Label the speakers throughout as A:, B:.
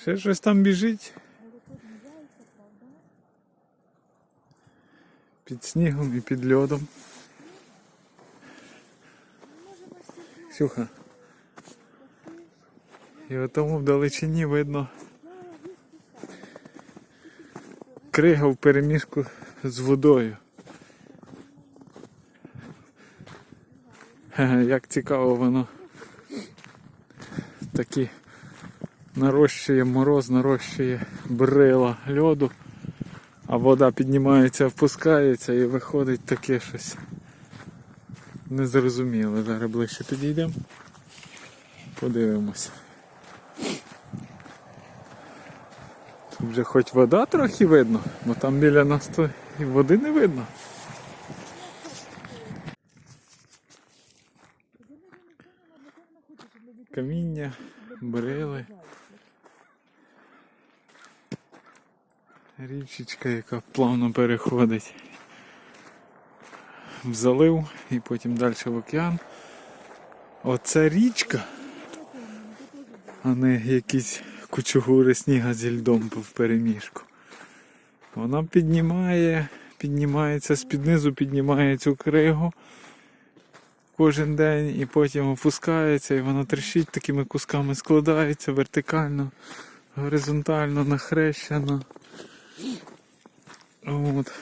A: Ще щось там біжить під снігом і під льодом. Ксюха. І отому вдалечині видно крига в переміжку з водою. Як цікаво воно такі нарощує мороз, нарощує брила льоду, а вода піднімається, впускається і виходить таке щось незрозуміле. Зараз ближче підійдемо. Подивимось. Тут вже хоч вода трохи видно, бо там біля нас то і води не видно. Каміння, брили. Річечка, яка плавно переходить в залив і потім далі в океан. Оце річка, а не якісь кучугури сніга зі льдом в переміжку. Вона піднімає, піднімається з-під низу, піднімає цю кригу кожен день і потім опускається, і вона тріщить такими кусками, складається вертикально, горизонтально, нахрещено. От.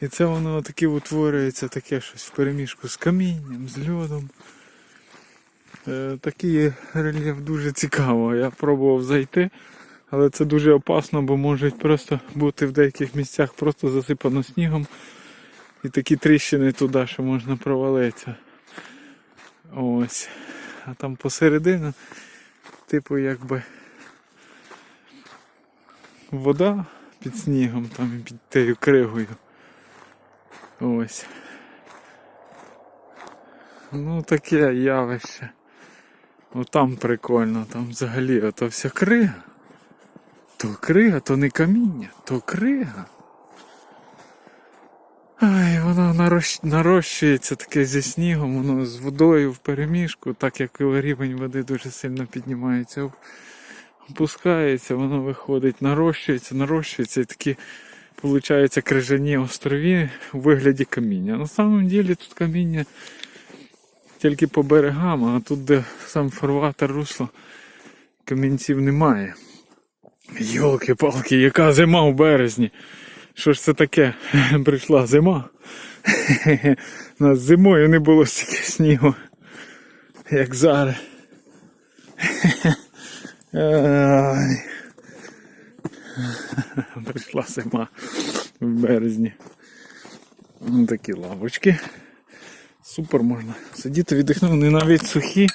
A: І це воно таке утворюється таке щось в переміжку з камінням, з льодом. Е, такий рельєф дуже цікаво. Я пробував зайти, але це дуже опасно, бо може просто бути в деяких місцях просто засипано снігом. І такі тріщини туди, що можна провалитися. Ось. А там посередину, типу, якби вода під снігом, там і під тією кригою. Ось. Ну таке явище. Ну там прикольно, там взагалі ото вся крига. То крига, то не каміння, то крига. Ай, воно нарощ... нарощується таке зі снігом, воно з водою в переміжку, так як рівень води дуже сильно піднімається, опускається, воно виходить, нарощується, нарощується і такі, виходить, крижані острові у вигляді каміння. На самом деле тут каміння тільки по берегам, а тут, де сам фарватер русло, камінців немає. Йолки-палки, яка зима у березні. Що ж це таке? Прийшла зима. У нас зимою не було стільки снігу, як зараз. Прийшла зима в березні. Ну, такі лавочки. Супер можна сидіти, віддихнути, вони навіть сухі.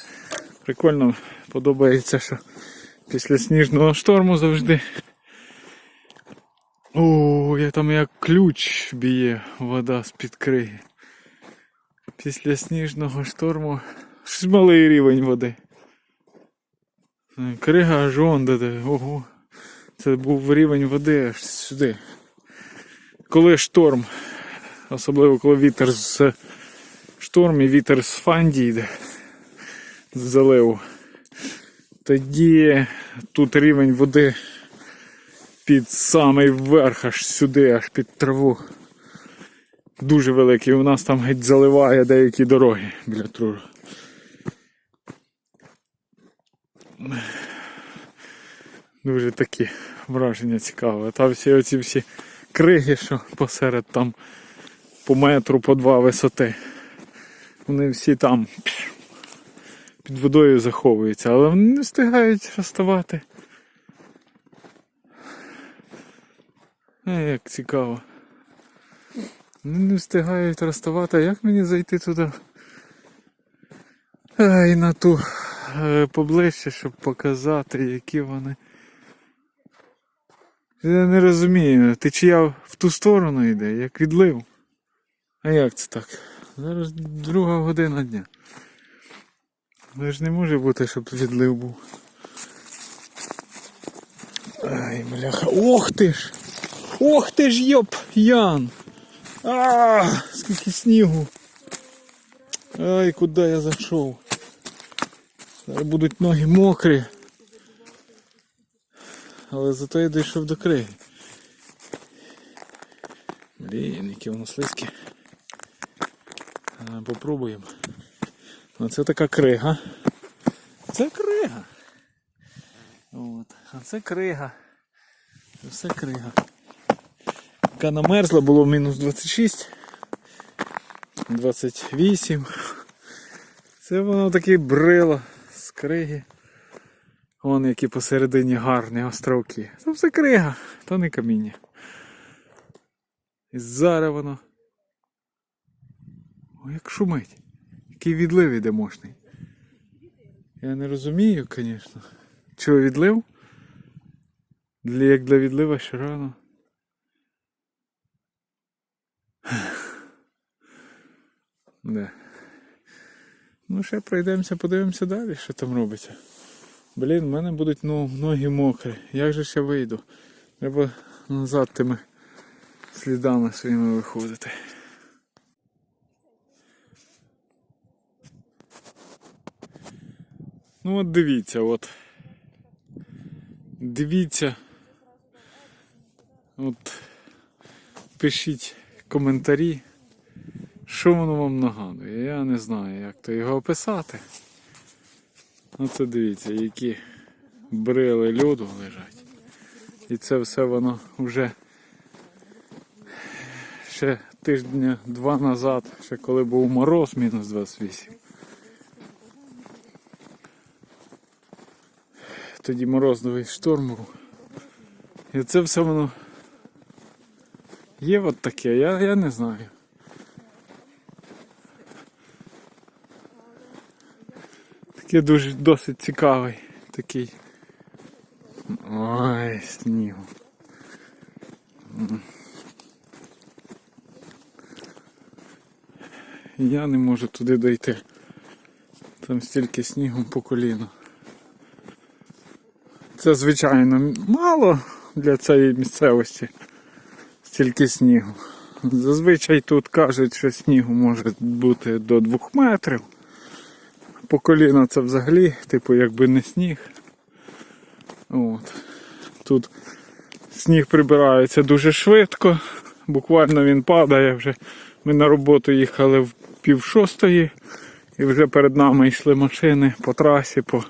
A: Прикольно подобається, що після сніжного шторму завжди. О, я там як ключ б'є вода з-під криги. Після сніжного шторму малий рівень води. Крига аж он де, де. Ого. Це був рівень води аж сюди. Коли шторм, особливо коли вітер з шторм і вітер з фанді йде з заливу, тоді тут рівень води під самий верх, аж сюди, аж під траву. Дуже великий. У нас там геть заливає деякі дороги біля Труру. Дуже такі враження цікаві. Та всі оці всі криги, що посеред там по метру, по два висоти. Вони всі там під водою заховуються, але вони не встигають розставати. Як цікаво. Не встигають розставати. А як мені зайти туди? Ай, на ту е, поближче, щоб показати, які вони. Я не розумію, течія в ту сторону йде, як відлив. А як це так? Зараз друга година дня. Але ж не може бути, щоб відлив був. Ай, бляха. Ох ти ж! Ох ти ж йоп, Ян! А, скільки снігу! Ай, куди я зайшов? Зараз будуть ноги мокрі. Але зато я дійшов до криги. Блін, яке воно слизьке. Попробуємо. Ну, це така крига. Це крига. От. А це крига. Це все крига. Яка намерзла, було мінус 26. 28. Це воно таке брило з криги. Вон які посередині гарні островки. Це все крига, то не каміння. І зараз воно. О, як шумить. Який відлив іде мощний. Я не розумію, звісно. Чого відлив? Для, як для відлива ще рано. Да. Ну, ще пройдемося, подивимося далі, що там робиться. Блін, в мене будуть ну, ноги мокрі. Як же ще вийду? Треба назад тими слідами своїми виходити. Ну от дивіться, от. Дивіться. От. Пишіть коментарі. Що воно вам нагадує? Я не знаю, як то його описати. Оце дивіться, які брили льоду лежать. І це все воно вже ще тижня два назад, ще коли був мороз мінус 28. Тоді морозовий шторм був. І це все воно є от таке, я, я не знаю. Такий дуже досить цікавий такий. Ой, снігу. Я не можу туди дойти. Там стільки снігу по коліно. Це звичайно мало для цієї місцевості. Стільки снігу. Зазвичай тут кажуть, що снігу може бути до 2 метрів. По коліна це взагалі, типу, якби не сніг. От. Тут сніг прибирається дуже швидко. Буквально він падає вже. Ми на роботу їхали в пів шостої і вже перед нами йшли машини по трасі, по,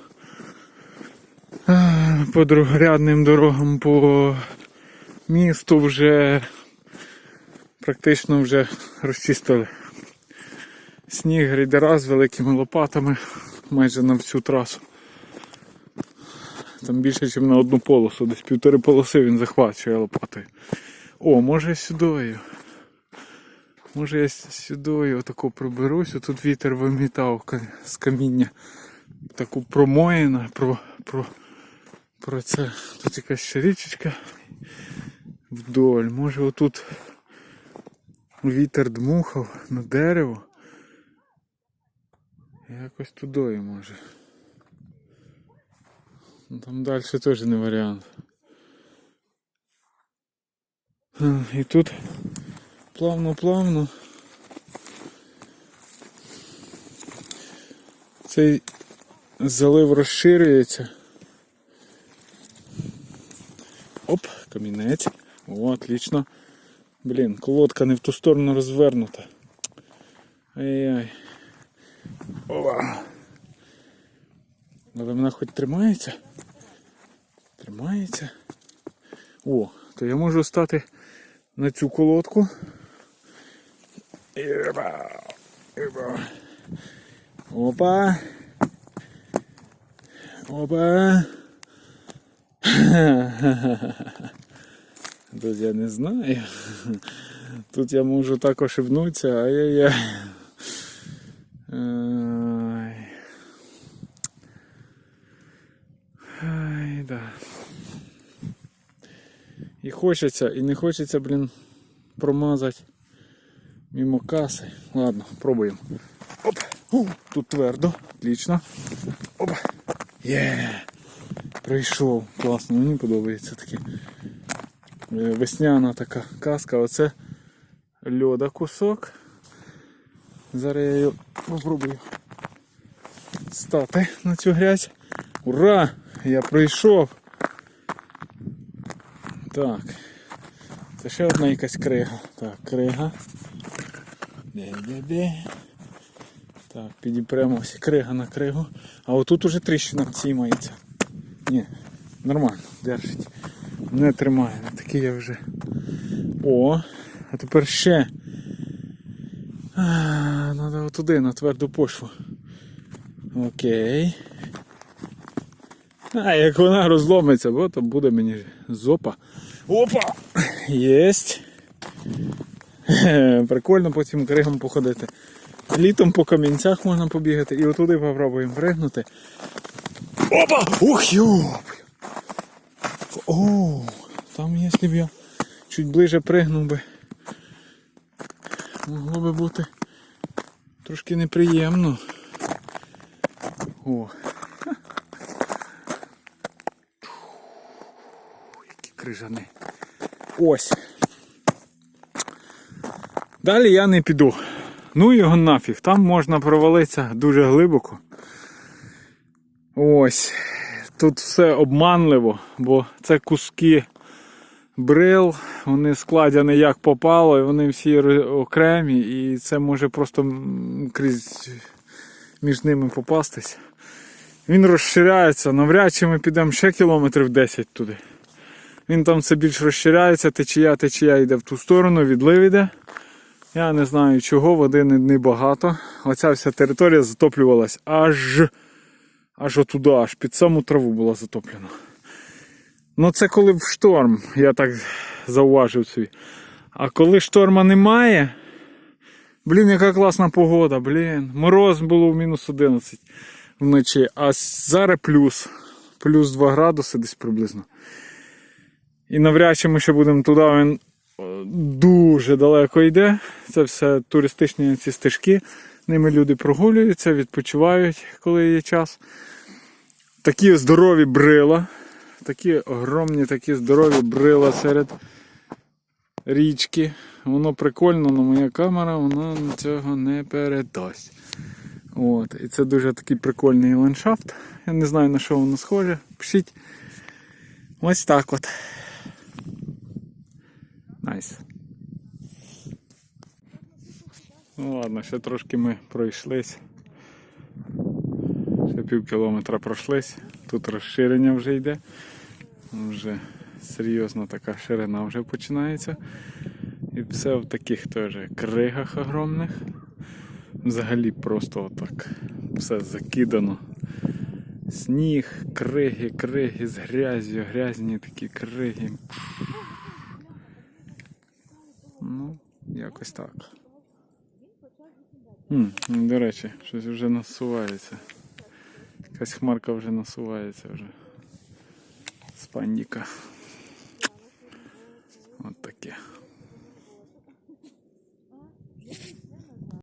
A: по другорядним дорогам, по місту вже практично вже розчистили сніг грейдера з великими лопатами майже на всю трасу. Там більше, ніж на одну полосу, десь півтори полоси він захвачує лопатою. О, може сюдою. Може я сюдою отако проберусь, тут вітер вимітав з каміння. Таку промоїна про, про, про це. Тут якась ще річечка вдоль. Може отут вітер дмухав на дерево. Якось тудою може. Ну, Там далі теж не варіант. І тут плавно-плавно цей залив розширюється. Оп, камінець. О, отлично. Блін, колодка не в ту сторону розвернута. Ай-яй. Ова. Але вона хоч тримається? Тримається. О, то я можу стати на цю колодку. Іба. Іба. Опа. Опа. Тут я не знаю. Тут я можу так ошибнутися, ай-яй-яй. Ай. Ай, да. І хочеться, і не хочеться, блін, промазати мимо каси. Ладно, пробуємо. Оп! У, тут твердо, отлично. Оп! Є! Прийшов. Класно, мені подобається таке. Е, Весняна така каска, оце льода кусок. Зараз я її попробую стати на цю грязь. Ура! Я пройшов. Так. Це ще одна якась крига. Так, крига. Де-де-де. Так, підіпремося. Крига на кригу. А отут уже тріщина в цій мається. Ні, нормально, держить. Не тримає. Такий я вже. О, а тепер ще. А, Надо отуди, на тверду почву. Окей. А як вона розломиться, бо то буде мені зопа. Опа! Єсть. Прикольно по цим кригам походити. Літом по камінцях можна побігати і отуди попробуємо пригнути. Опа! Ух, йоп! О, там якщо б я чуть ближе пригнув би. Могло би бути трошки неприємно. О. Ха. Які крижани. Ось. Далі я не піду. Ну його нафіг. Там можна провалитися дуже глибоко. Ось. Тут все обманливо, бо це куски брил, вони складені як попало, і вони всі окремі, і це може просто крізь між ними попастись. Він розширяється, навряд чи ми підемо ще кілометрів 10 туди. Він там все більш розширяється, течія, течія йде в ту сторону, відлив іде. Я не знаю чого, води не- небагато. Оця вся територія затоплювалась аж, аж отуди, аж під саму траву була затоплена. Ну це коли в шторм, я так зауважив собі. А коли шторма немає, блін, яка класна погода, блін. Мороз було в мінус 11 вночі, а зараз плюс. Плюс 2 градуси десь приблизно. І навряд чи ми ще будемо туди, він е, дуже далеко йде. Це все туристичні ці стежки. Ними люди прогулюються, відпочивають, коли є час. Такі здорові брила. Такі огромні, такі здорові брила серед річки. Воно прикольно, але моя камера вона цього не передасть. От. І це дуже такий прикольний ландшафт. Я не знаю на що воно схоже. Пишіть. Ось так от. Найс. Ну ладно, ще трошки ми пройшлись. Ще пів кілометра пройшлись. Тут розширення вже йде. Вже серйозна така ширина вже починається. І все в таких теж кригах огромних. Взагалі просто отак все закидано. Сніг, криги, криги з грязю, грязні такі криги. якось так. Хм, ну, До речі, щось вже насувається. Якась хмарка вже насувається вже. З пандіка. От таке.